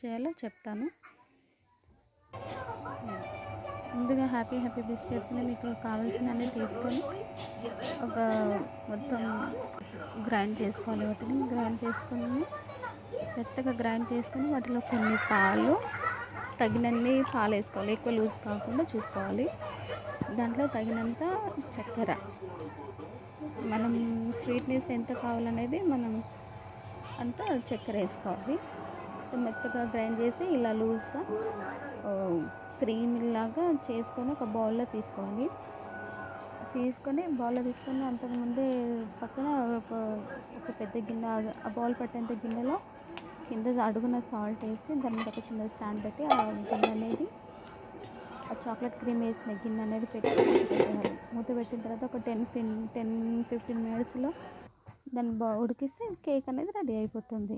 చేయాలో చెప్తాను. ముందుగా హ్యాపీ హ్యాపీ బిస్కెట్స్ని మీకు కావాల్సినవి తీసుకొని ఒక మొత్తం గ్రైండ్ చేసుకోవాలి. వాటిని గ్రైండ్ చేసుకొని మెత్తగా గ్రైండ్ చేసుకొని వాటిలో కొన్ని పాలు తగినన్ని పాలు వేసుకోవాలి. ఎక్కువ లూజ్ కాకుండా చూసుకోవాలి. దాంట్లో తగినంత చక్కెర. మనం స్వీట్నెస్ ఎంత కావాలనేది మనం అంత చక్కెర వేసుకోవాలి. మెత్తగా గ్రైండ్ చేసి ఇలా లూజ్గా క్రీమ్ లాగా చేసుకొని ఒక బౌల్లో తీసుకోవాలి. తీసుకొని బౌల్లో తీసుకొని అంతకుముందే పక్కన ఒక ఒక పెద్ద గిన్నె ఆ బౌల్ పట్టేంత గిన్నెలో కింద అడుగున సాల్ట్ వేసి దాని మీద ఒక చిన్న స్టాండ్ పెట్టి ఆ గిన్నె అనేది ఆ చాక్లెట్ క్రీమ్ వేసిన గిన్నె అనేది పెట్టి పెట్టేయాలి మూత పెట్టిన తర్వాత ఒక టెన్ ఫిన్ టెన్ ఫిఫ్టీన్ మినిట్స్లో దాన్ని బా ఉడికిస్తే కేక్ అనేది రెడీ అయిపోతుంది.